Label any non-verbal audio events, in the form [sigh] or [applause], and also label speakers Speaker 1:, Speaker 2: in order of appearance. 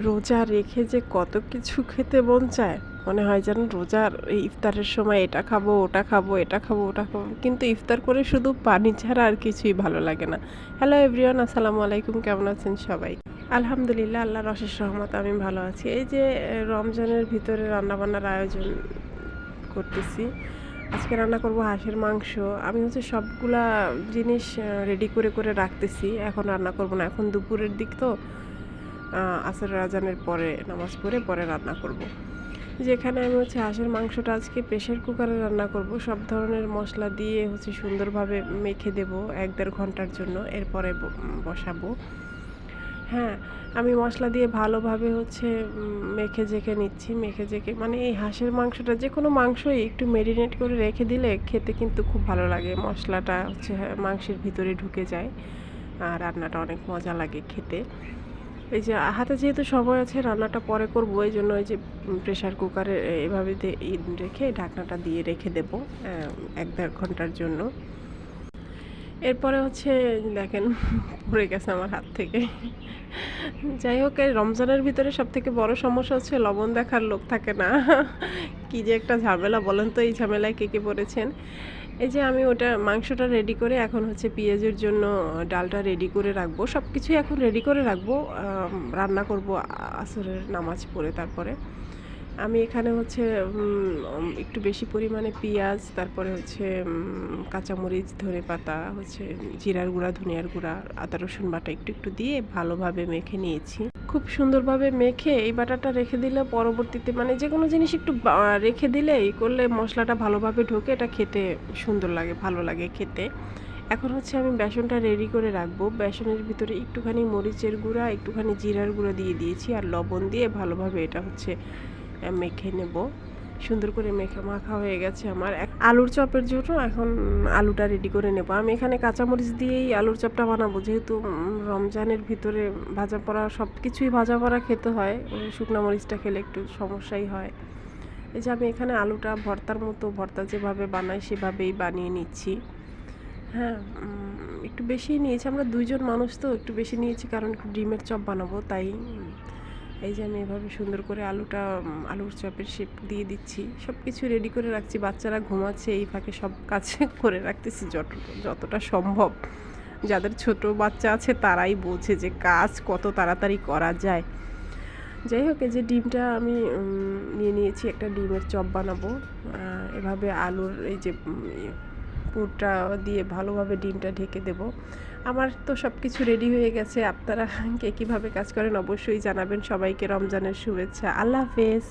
Speaker 1: রোজা রেখে যে কত কিছু খেতে মন চায়, মনে হয় যেন রোজার ইফতারের সময় এটা খাব, ওটা খাব, এটা খাব, ওটা খাব। কিন্তু ইফতার করে শুধু পানি ছাড়া আর কিছুই ভালো লাগে না। হ্যালো এভরিওয়ান আসসালামু আলাইকুম, কেমন আছেন সবাই? আলহামদুলিল্লাহ, আল্লাহর অশেষ রহমত, আমি ভালো আছি। এই যে রমজানের ভিতরে রান্নাবান্নার আয়োজন করতেছি। আজকে রান্না করব হাঁসের মাংস। আমি হচ্ছে সবগুলা জিনিস রেডি করে করে রাখতেছি। এখন রান্না করব না। এখন দুপুরের দিক তো। আহ, আসর রাজানের পরে নামাজ পড়ে পরে রান্না করব। যেখানে আমি হচ্ছে হাঁসের মাংসটা আজকে প্রেশার কুকারে রান্না করব। সব ধরনের মশলা দিয়ে হচ্ছে সুন্দরভাবে মেখে দেব এক দেড় ঘণ্টার জন্য এরপরে বসাবো। হ্যাঁ আমি মশলা দিয়ে ভালোভাবে হচ্ছে মেখে জেখে নিচ্ছি মেখে জেখে মানে এই হাঁসের মাংসটা যে কোনো মাংসই একটু মেরিনেট করে রেখে দিলে খেতে কিন্তু খুব ভালো লাগে। মশলাটা হচ্ছে হ্যাঁ, মাংসের ভিতরে ঢুকে যায় আর রান্নাটা অনেক মজা লাগে খেতে। এই যে হাতে যেহেতু সময় আছে, রান্নাটা পরে করব, এই জন্য এই যে প্রেশার কুকারে এভাবে রেখে ঢাকনাটা দিয়ে রেখে দেবো এক দেড় ঘণ্টার জন্য। এরপরে হচ্ছে, দেখেন, [laughs] পড়ে গেছে আমার হাত থেকে। যাই হোক রমজানের ভিতরে সব থেকে বড় সমস্যা হচ্ছে, লবণ দেখার লোক থাকে না। [laughs] কি যে একটা ঝামেলা, বলেন তো এই ঝামেলায় কে কে পড়েছেন? এই যে আমি ওটা মাংসটা রেডি করে এখন হচ্ছে পেঁয়াজের জন্য ডালটা রেডি করে রাখব। সব কিছুই এখন রেডি করে রাখব। রান্না করব আসরের নামাজ পড়ে তারপরে। আমি এখানে হচ্ছে একটু বেশি পরিমাণে পেঁয়াজ, তারপরে হচ্ছে কাঁচামরিচ ধনে পাতা হচ্ছে, জিরার গুঁড়া, ধনিয়ার গুঁড়া, আদা রসুন বাটা একটু একটু দিয়ে ভালোভাবে মেখে নিয়েছি। খুব সুন্দরভাবে মেখে এই বাটাটা রেখে দিলে পরবর্তীতে মানে যে কোনো জিনিস একটু রেখে দিলে এই করলে মশলাটা ভালোভাবে ঢোকে, এটা খেতে সুন্দর লাগে, ভালো লাগে খেতে। এখন হচ্ছে আমি বেসনটা রেডি করে রাখব। বেসনের ভিতরে একটুখানি মরিচের গুঁড়া, একটুখানি জিরার গুঁড়া দিয়ে দিয়েছি আর লবণ দিয়ে ভালোভাবে এটা হচ্ছে মেখে নেব। সুন্দর করে মেখে মাখা হয়ে গেছে আমার। এক- আলুর চপের জন্য এখন আলুটা রেডি করে নেব। আমি এখানে কাঁচামরিচ দিয়েই আলুর চপটা বানাবো। যেহেতু রমজানের ভিতরে ভাজা পড়া সব কিছুই ভাজা পড়া খেতে হয় শুকনো মরিচটা খেলে একটু সমস্যাই হয়। এই যে আমি এখানে আলুটা ভর্তার মতো, ভর্তা যেভাবে বানাই সেভাবেই বানিয়ে নিচ্ছি। হ্যাঁ একটু বেশি নিয়েছি। আমরা দুইজন মানুষ তো, একটু বেশি নিয়েছি কারণ একটু ডিমের চপ বানাবো, তাই এই যে আমি এভাবে সুন্দর করে আলুটা আলুর চপের শেপ দিয়ে দিচ্ছি। সব কিছু রেডি করে রাখছি। বাচ্চারা ঘুমাচ্ছে, এই ফাঁকে সব কাজ [laughs] করে রাখতেছি যত, যতটা সম্ভব। যাদের ছোট বাচ্চা আছে, তারাই বোঝে যে কাজ কত তাড়াতাড়ি করা যায়। যাই হোক যে ডিমটা আমি নিয়ে নিয়েছি। একটা ডিমের চপ বানাবো। এভাবে আলুর এই যে পুরটা দিয়ে ভালোভাবে ডিমটা ঢেকে দেব। আমার তো সব কিছু রেডি হয়ে গেছে। আপনারা কে কীভাবে কাজ করেন অবশ্যই জানাবেন। সবাইকে রমজানের শুভেচ্ছা। আল্লাহ হাফেজ।